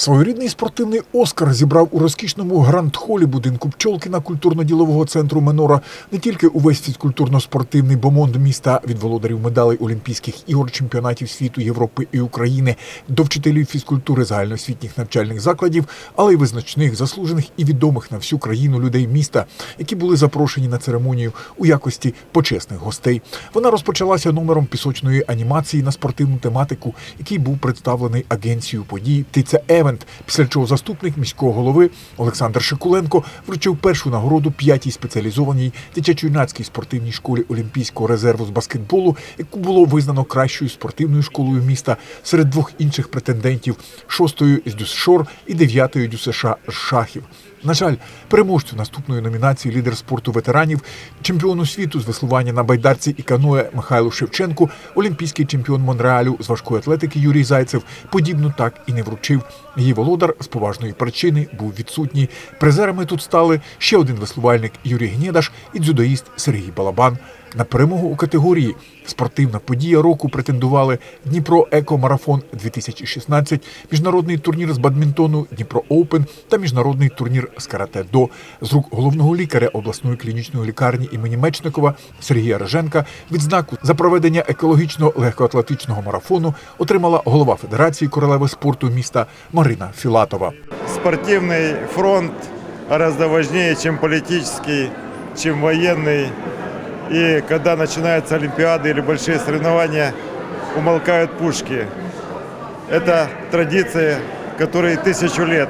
Своєрідний спортивний Оскар зібрав у розкішному гранд-холі будинку Пчолкіна культурно-ділового центру Менора не тільки увесь фізкультурно-спортивний бомонд міста від володарів медалей Олімпійських ігор, чемпіонатів світу, Європи і України до вчителів фізкультури загальноосвітніх навчальних закладів, але й визначних, заслужених і відомих на всю країну людей міста, які були запрошені на церемонію у якості почесних гостей. Вона розпочалася номером пісочної анімації на спортивну тематику, який був представлений агенцією подій Птиця Евент. Після чого заступник міського голови Олександр Шикуленко вручив першу нагороду п'ятій спеціалізованій дитячо-юнацькій спортивній школі Олімпійського резерву з баскетболу, яку було визнано кращою спортивною школою міста серед двох інших претендентів шостою з Дюсшор і дев'ятою ДЮСШ з шахів. На жаль, переможцю наступної номінації лідер спорту ветеранів, чемпіону світу з веслування на байдарці і каное Михайлу Шевченку, олімпійський чемпіон Монреалю з важкої атлетики Юрій Зайцев подібну так і не вручив. Її володар з поважної причини був відсутній. Призерами тут стали ще один веслувальник Юрій Гнєдаш і дзюдоїст Сергій Балабан. На перемогу у категорії спортивна подія року претендували Дніпро Екомарафон 2016, міжнародний турнір з бадмінтону Дніпро Оупен та міжнародний турнір з карате до з рук головного лікаря обласної клінічної лікарні імені Мечникова Сергія Реженка. Відзнаку за проведення екологічно легкоатлетичного марафону отримала голова Федерації королеви спорту міста Марина Філатова. спортивный фронт гораздо важнее, чем политический, чем военный. И когда начинаются Олимпиады или большие соревнования, умолкают пушки. Это традиция, которой тысячу лет.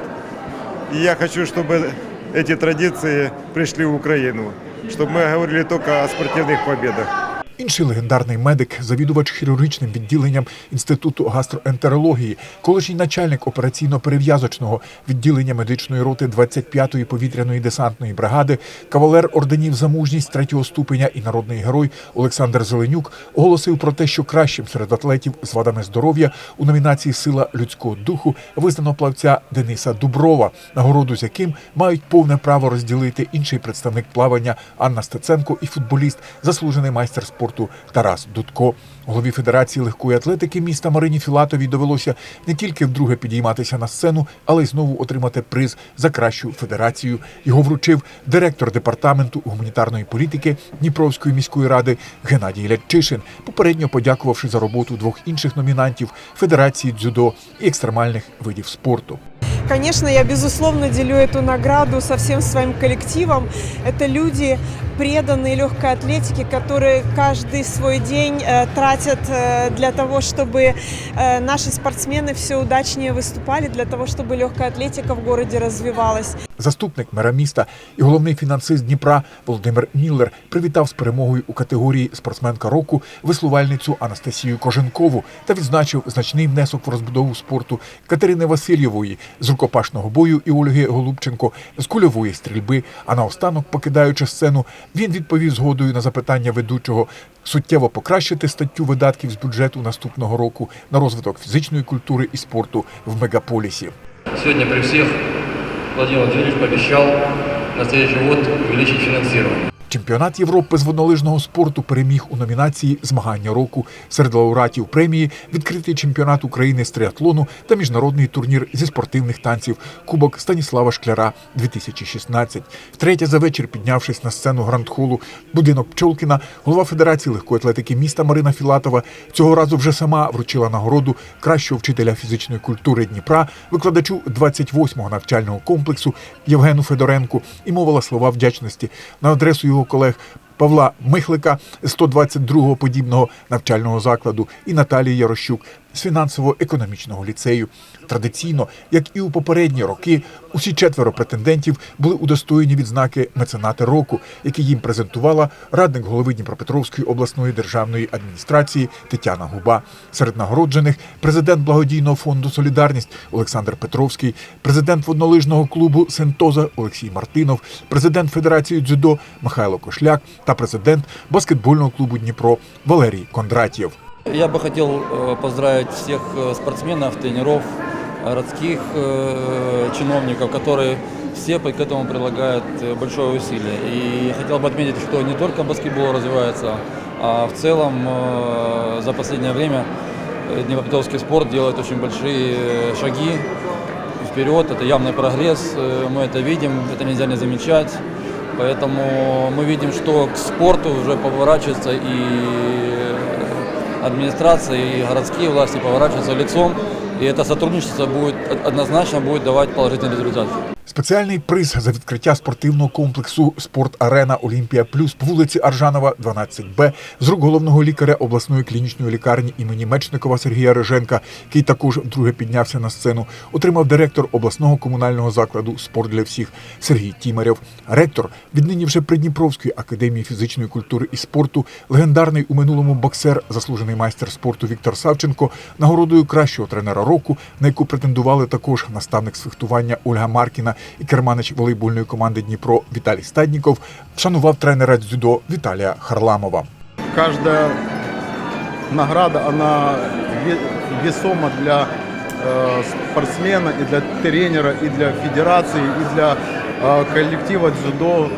И я хочу, чтобы эти традиции пришли в Украину, чтобы мы говорили только о спортивных победах. Інший легендарний медик, завідувач хірургічним відділенням інституту гастроентерології, колишній начальник операційно-перев'язочного відділення медичної роти 25-ї повітряної десантної бригади, кавалер орденів за мужність третього ступеня і народний герой Олександр Зеленюк оголосив про те, що кращим серед атлетів з вадами здоров'я у номінації Сила людського духу визнано плавця Дениса Дуброва, нагороду з яким мають повне право розділити інший представник плавання Анна Стеценко і футболіст, заслужений майстер спорту Тарас Дудко. Голові Федерації легкої атлетики міста Марині Філатовій довелося не тільки вдруге підійматися на сцену, але й знову отримати приз за кращу федерацію. Його вручив директор департаменту гуманітарної політики Дніпровської міської ради Геннадій Лятчишин, попередньо подякувавши за роботу двох інших номінантів Федерації дзюдо і екстремальних видів спорту. Конечно, я безусловно делю эту награду со всем своим коллективом. Это люди, преданные легкой атлетике, которые каждый свой день э, тратят э, для того, чтобы э, наши спортсмены все удачнее выступали, для того, чтобы легкая атлетика в городе развивалась. Заступник мера міста і головний фінансист Дніпра Володимир Міллер привітав з перемогою у категорії спортсменка року веслувальницю Анастасію Коженкову та відзначив значний внесок в розбудову спорту Катерини Васильєвої з рукопашного бою і Ольги Голубченко з кульової стрільби. А наостанок, покидаючи сцену, він відповів згодою на запитання ведучого суттєво покращити статтю видатків з бюджету наступного року на розвиток фізичної культури і спорту в мегаполісі. Сьогодні при всіх Владимир Владимирович пообіцяв на цей год увеличить финансирование. Чемпіонат Європи з воднолижного спорту переміг у номінації Змагання року серед лауреатів премії відкритий чемпіонат України з триатлону та міжнародний турнір зі спортивних танців Кубок Станіслава Шкляра 2016. Втретє за вечір, піднявшись на сцену гранд-холу будинок Пчолкіна, голова Федерації легкої атлетики міста Марина Філатова цього разу вже сама вручила нагороду кращого вчителя фізичної культури Дніпра, викладачу 28-го навчального комплексу Євгену Федоренку і мовила слова вдячності на адресу його колег Павла Михлика з 122-го подібного навчального закладу і Наталії Ярощук з фінансово-економічного ліцею. Традиційно, як і у попередні роки, усі четверо претендентів були удостоєні відзнаки меценати року, які їм презентувала радник голови Дніпропетровської обласної державної адміністрації Тетяна Губа. Серед нагороджених президент благодійного фонду Солідарність Олександр Петровський, президент воднолижного клубу Сентоза Олексій Мартинов, президент Федерації дзюдо Михайло Кошляк та президент баскетбольного клубу Дніпро Валерій Кондратєв. Я бы хотел э, поздравить всех э, спортсменов, тренеров, городских э, чиновников, которые все к этому прилагают большое усилие. И хотел бы отметить, что не только баскетбол развивается, а в целом за последнее время Днепропетровский спорт делает очень большие шаги вперед, это явный прогресс, мы это видим, это нельзя не замечать. Поэтому мы видим, что к спорту уже поворачивается и администрация, и городские власти поворачиваются лицом. И это сотрудничество будет однозначно будет давать положительный результат. Спеціальний приз за відкриття спортивного комплексу Спорт Арена Олімпія Плюс по вулиці Аржанова, 12Б з рук головного лікаря обласної клінічної лікарні імені Мечникова Сергія Риженка, який також вдруге піднявся на сцену, отримав директор обласного комунального закладу Спорт для всіх Сергій Тімарєв. Ректор віднині вже Придніпровської академії фізичної культури і спорту, легендарний у минулому боксер, заслужений майстер спорту Віктор Савченко, нагородою кращого тренера року, на яку претендували також наставник з фехтування Ольга Маркіна і керманич волейбольної команди Дніпро Віталій Стадніков, вшанував тренера дзюдо Віталія Харламова. каждая награда, она ве- весома для э, спортсмена, и для тренера, и для федерации, и для э, коллектива дзюдо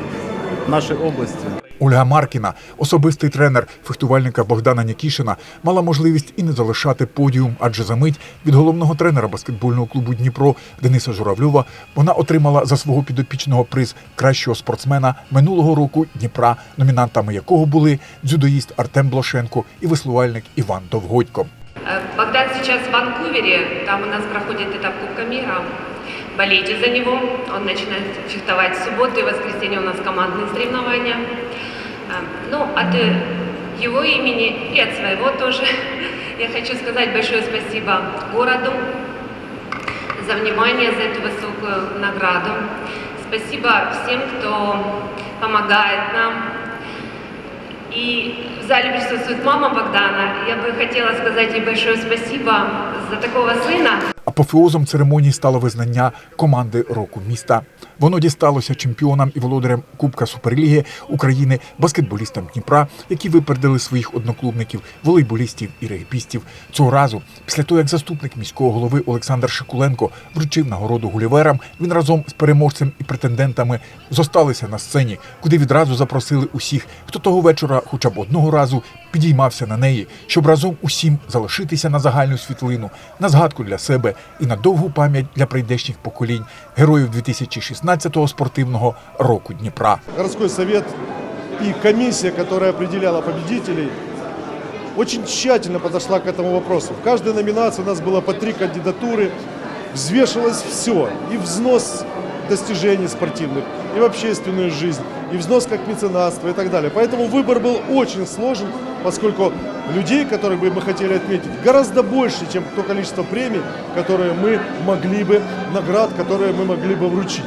нашей области. Ольга Маркіна, особистий тренер фехтувальника Богдана Нікішина, мала можливість і не залишати подіум, адже за мить від головного тренера баскетбольного клубу Дніпро Дениса Журавльова вона отримала за свого підопічного приз кращого спортсмена минулого року Дніпра, номінантами якого були дзюдоїст Артем Блошенко і веслувальник Іван Довгодько. Э, Богдан сейчас в Ванкувере, там у нас проходит этап Кубка мира. Болейте за него, он начинает фехтовать в субботу и воскресенье у нас командные соревнования. Э, Ну, от э, его имени и от своего тоже я хочу сказать большое спасибо городу за внимание, за эту высокую награду. Спасибо всем, кто помогает нам, и в зале присутствует мама Богдана. Я бы хотела сказать ей большое спасибо за такого сына. Апофеозом церемонії стало визнання команди року міста. Воно дісталося чемпіонам і володарям Кубка Суперліги України, баскетболістам Дніпра, які випередили своїх одноклубників, волейболістів і регбістів. Цього разу, після того як заступник міського голови Олександр Шикуленко вручив нагороду гуліверам, він разом з переможцем і претендентами зосталися на сцені, куди відразу запросили усіх, хто того вечора, хоча б одного разу, підіймався на неї, щоб разом усім залишитися на загальну світлину, на згадку для себе і на довгу пам'ять для прийдешніх поколінь героїв 2016-го спортивного року Дніпра. городской совет и комиссия, которая определяла победителей, очень тщательно подошла к этому вопросу. В каждой номинации у нас было по три кандидатуры, взвешивалось все, и взнос достижений спортивных, и в общественную жизнь, и взнос как меценатство и так далее. Поэтому выбор был очень сложен, поскольку людей, которых бы мы хотели отметить, гораздо больше, чем то количество премий, которые мы могли бы, наград, которые мы могли бы вручить.